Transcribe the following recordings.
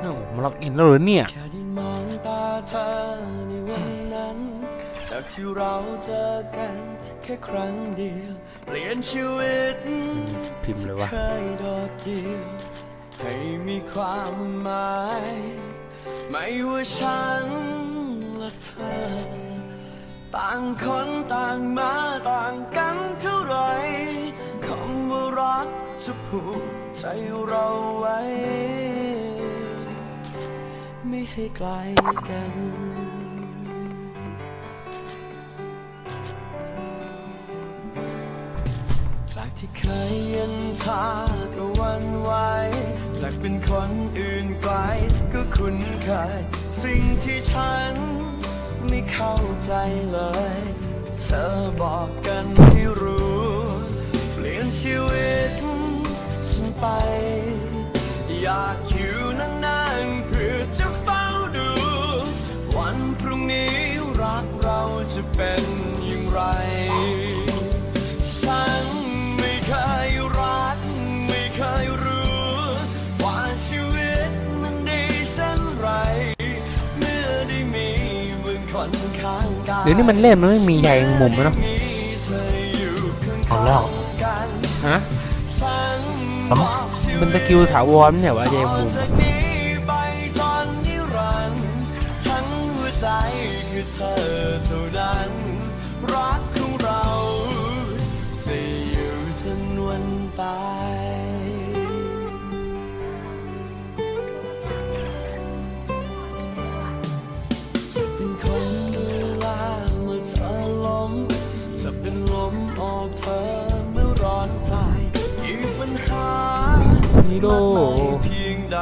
เอ้ามาล็อกอินแล้วเหรอเนี่ย แค่ได้มองตาเธอในวันนั้น จากที่เราเจอกันแค่ครั้งเดียว เปลี่ยนชีวิตพิมพ์เลยวะเคยโดดเดี่ยวให้มีความหมาย ไม่ว่าฉันและเธอ ต่างคนต่างมาต่างกันเท่าไหรคำว่ารักจะผูกใจเราไว้ ไม่ให้ไกลกัน จากที่เคยย็นชาก็วันไหวจากเป็นคนอื่นไกลก็คุ้นเคย สิ่งที่ฉันไม่เข้าใจเลย เธอบอกกัน เป็นอย่างไร ฉันไม่เคยรัก ไม่เคยรู้ ว่าชีวิตมันดีเช่นไร เมื่อได้มีมึงคนข้างกาย เดี๋ยวนี้มันเล่นมันไม่มีใยแมงมุมแล้วเนอะมีเธออยู่ข้างเอาแล้วๆกันฮะฉันแล้วบอกชีวิตมันสกิลถาวรเนี่ยว่าใยแมงมุม ธอเท่านั้น รักของเรา จะอยู่จนวันตายจะเป็นคนดูแลเมื่อเธอล้มจะเป็นลมออกเธอเมื่อร้อนใจอีกปัญหาฮีโร่เพียงใด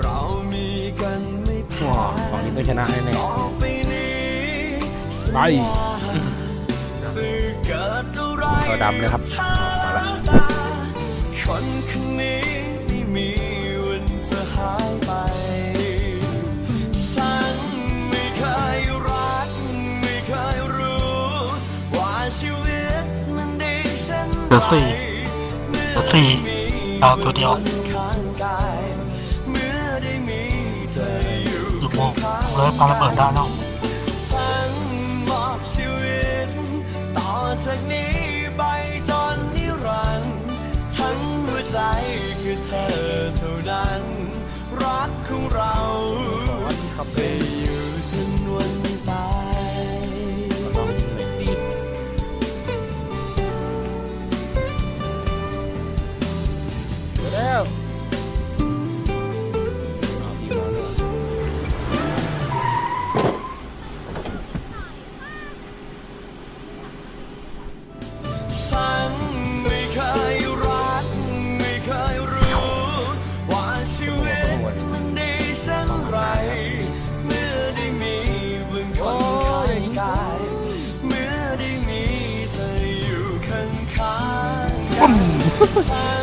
เรามีกันไม่แพ้ว้าวฝั่งนี้ต้องชนะแน่ต่ ไปนี้สัญไปญาจะเกิดอะไรตัวดำเลยครับมาแล้วคนคนนี้ไม่มีวันจะหายไป ฉันไม่เคยรัก ไม่เคยรู้ ว่าชีวิตมันดีเช่นเบอร์สี่เบอร์สี่เอาตัวเดียวข้างกายเมื่อได้มีเธออยู่อยู่โมงข้างเลยปาระเบิดได้แล้ว จ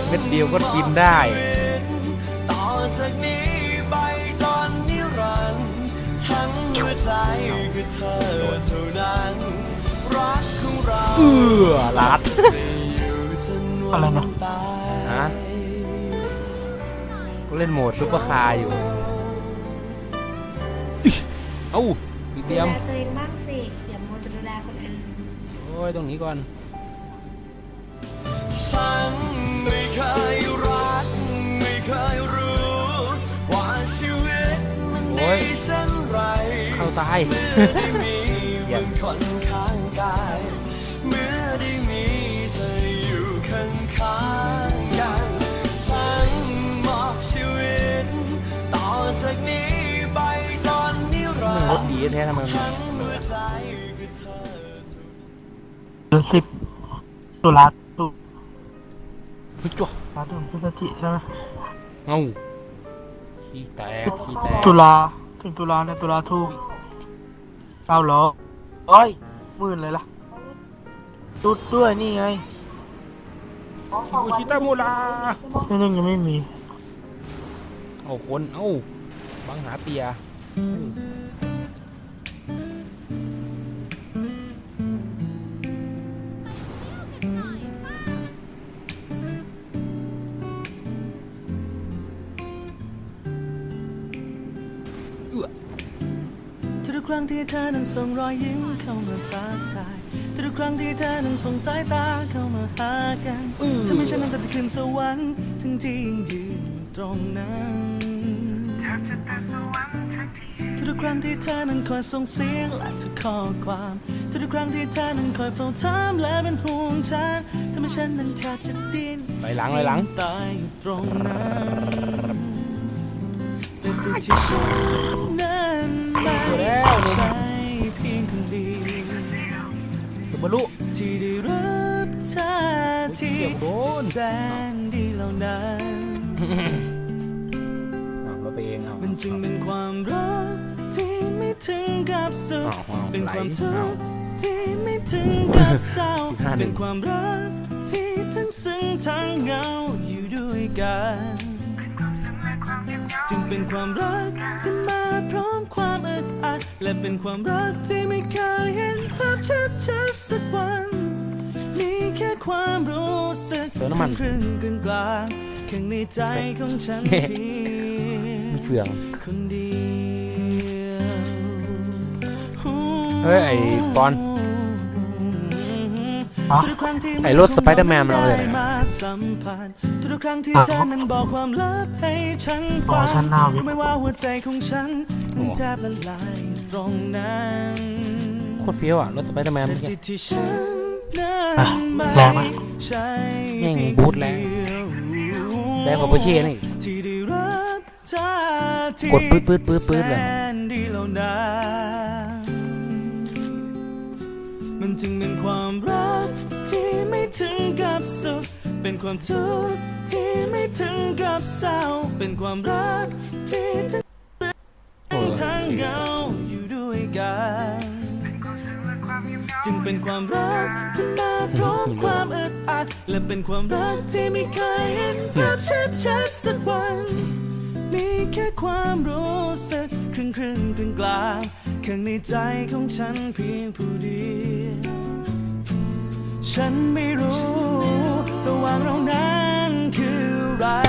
เม็ดเดียวก็บินได้ต่อจากนี้ไปจนนิรันดร์ทั้งหัวใจคือเธอเท่านั้นรักของเราเอื้อลัดจะอยู่จนวัอะไรนะตายฮะกูเล่นโหมดซุปเปอร์คาร์อยู่อิ๊ยเอ้าอีกดูเดียแลมตัวเองบ้างสิอย่ามัวแต่ดูแลคนอื่น โอ้ย ตรงนี้ก่อน ฉันไม่เคยรัก ไม่เคยรู้ ว่าชีวิตมันโอ้ดียเช่นไรเข้าตายเมื่อได้มีมึงคนข้างกาย เมื่อได้มีเธออยู่ข้างข้างๆกันฉันมอบชีวิต ต่อจากนี้ไปจนนิรัมันนรดถร์ดีแท้ทำไมมันทั้งหัวใจคือเธอเดือนสิบตุลาตุ เฮ้ยจ้วลาเดือนพฤศจิใช่ไหมเอ้าขี้แตกขี้แตกตุลาถึงตุลาเนี่ยตุลาทูกเก้าร้อยโอ้ยหมื่นเลยล่ะตุดด้วยนี่ไงชิบูชิตามูลานี่ยังยังไม่มีเอาคน เอ้าบังหาเตีย ที่เธอนั้นส่งรอยยิ้มเข้ามาทักทายทุกครั้งที่เธอนั้นส่งสายตาเข้ามาหากันทำให้ฉันนั้นจะขึ้นสวรรค์ทั้งที่ยังยืนอยู่ตรงนั้นทุกครั้งที่เธอนั้นคอยส่งเสียงและทุกข้อความทุกครั้งที่เธอนั้นคอยเฝ้าถามและเป็นห่วงฉันทำให้ฉันนั้นแทบจะดิ้นไปหลังไปหลังตายอยู่ตรงนั้นแต่ติดที่ ฉันนั้นไม่ใช่เพียงคนเดียวสุบารุที่ได้รับท่าทีเกือบโดนที่แสนดีเหล่านั้นอ้าไปเองเอามันจึงเป็นความรักที่ไม่ถึงกับสุขเป็นความทุกข์ที่ไม่ถึงกับเศร้าเป็นความรักที่ทั้งซึ้งทั้งเหงาอยู่ด้วยกัน จึงเป็นความรักที่ม และเป็นความรักที่ไม่เคยเห็นภาพชัดชัดๆสักวัน มีแค่ความรู้สึกเติมน้ำมันครึ่งกลางกลางๆข้างในใจของฉันเฮ้เพียงเฟืองคนเดียวเฮ้ย ไอ้ปอนฮะทุกครั้งที่ไอ้รถสไปเดอร์แมนมันเอามาจากไหนมาสัมผัสทุกครั้งที่อะเธอนั้นบอกความลับให้ฉันอ๋อฟังฉันน่าวิรู้ไหมว่าหัวใจของฉันมันโอ้แทบละลายอยู่ ตรงนั้นโคตรเฟี้ยวอะรถสไปเดอร์แมนแต่เมื่อกี้ติดที่ฉันนั้อะนไม่แรงไหมใช่แม่งเพียบูทแรงคนเดียวแรงกว่าโปรเช่นี่ที่ได้รับท่าทีกดปื๊ดปื๊ดปื๊ดปื๊ดเลยแสนดีเหล่านั้นมันจึงเป็นความรักที่ไม่ถึงกับสุขเป็นความทุกข์ที่ไม่ถึงกับเศร้าเป็นความรักที่ทั้งโอ้ยทั้งเหงา เป็นความรักที่มาพร้อมความอึดอัด และเป็นความรักที่ไม่เคยเห็นภาพชัดชัดสักวัน มีแค่ความรู้สึกครึ่งครึ่งกลางกลางข้างในใจของฉันเพียงผู้เดียวฉันไม่รู้ระหว่างเรานั้นคืออะไร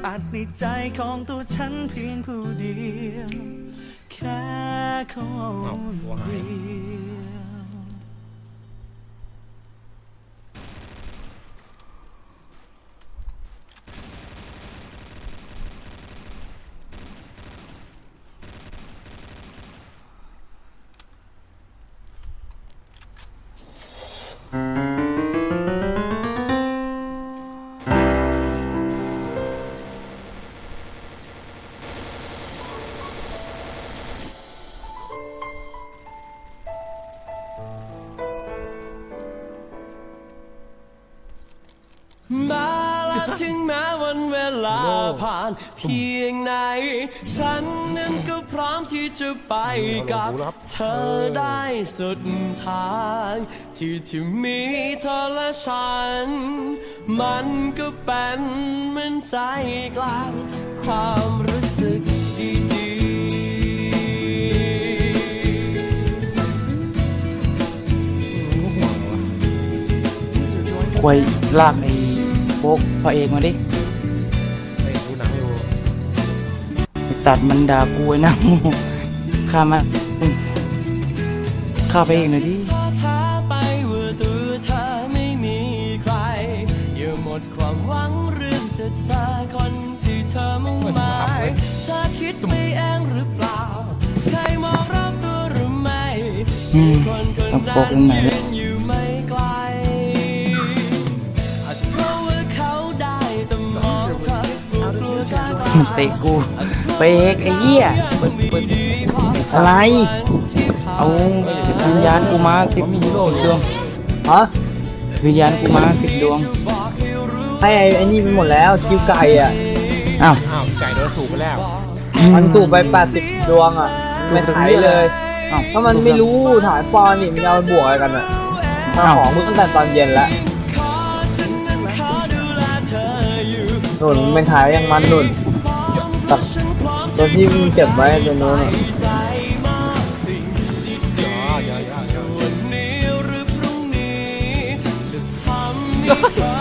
อึดอัดในใจของตัวฉันเพียงผู้เดียว แค่คนอ้าวหัวหายเดียว เพียงไหน ฉันนั้นก็พร้อมที่จะไปกับเธอได้สุดทาง ที่ที่มีเธอและฉัน มันก็เป็นเหมือนใจกลางความรู้สึกดีๆควยลากไอ้โบ๊กพระเอกมาดิ สัตว์มันด่ากูไอ้นะข้ามาข้าไปเองหน่อยดิท้อแท้ไปว่าตัวเธอดความหวังเรื่องจะเจอคนที่เธอมุ่งหมายเธอคิดไปเองหรือเปล่าใครมองรอบตัวหรือไม่อืมคนคนต้องนั้โฟกัสตรงไหนนเนี่ยยืนอยู่ไม่ไกลอาจจะเพราะว่าเขาได้แต่มองเธอกลัวกลัวจะไกลเตะกู เปกไอ้เหี้ยอะไรเอาวิญญาณกูมาสิบมีฮีโร่ดวงฮะวิญญาณกูมาสิบดวงให้ไอ้ไอ้นี่ไปหมดแล้วคิวไก่อะอ้าวอ้าวไก่โดนสูบไปแล้ว มันถูกไป80ดวงอะไม่ถ่ายเลยอ้าวถ้ามันไม่รู้ถ่ายปอนนี่มันจะเอาไปบวกอะไรกันอะถ้าของมึงตั้งแต่ตอนเย็นแล้วนุ่นมึงเป็นถ่ายยังมันนุ่นตัด ตัวที่มึงเก็บไว้ตัวนู้นอะอ๋อยอยว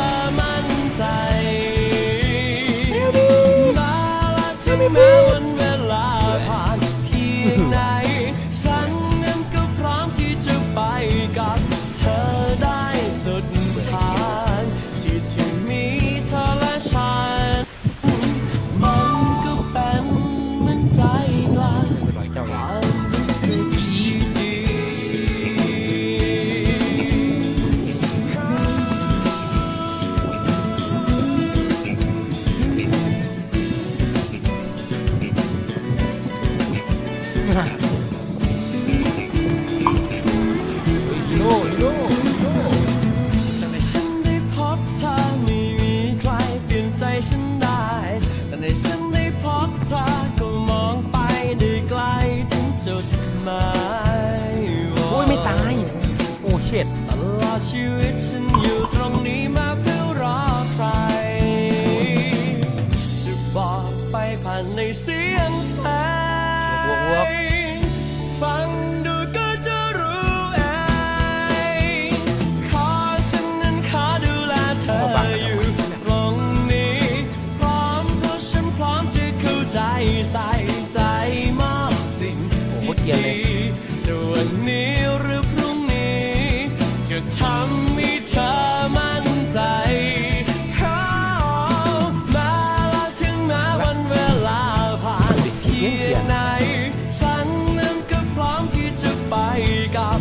จะ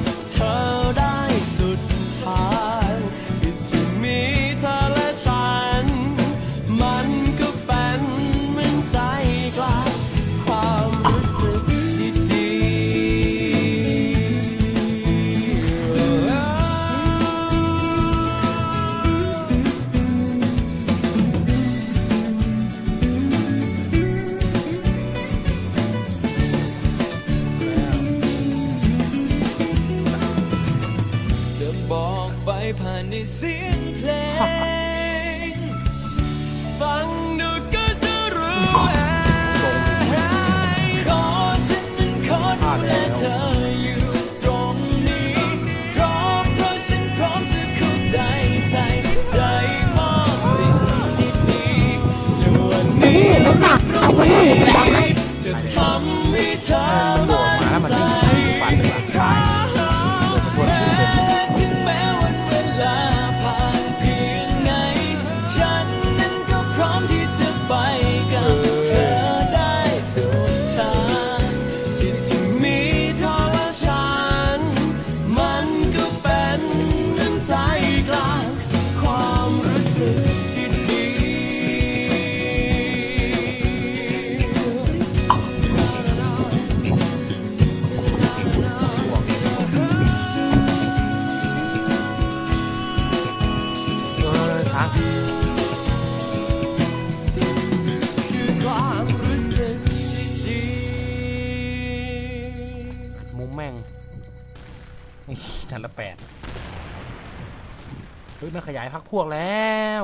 ผ่านในเสียงเพลง ฟังดูก็จะรู้เองขอฉันนั้นขอดูแลเธออยู่ตรงนี้พร้อมเพราะฉันพร้อมจะเข้าใจใส่ใจมอบสิ่งดีๆจะวันนี้หรือพรุ่งนี้จ ขยายพักพวกแล้ว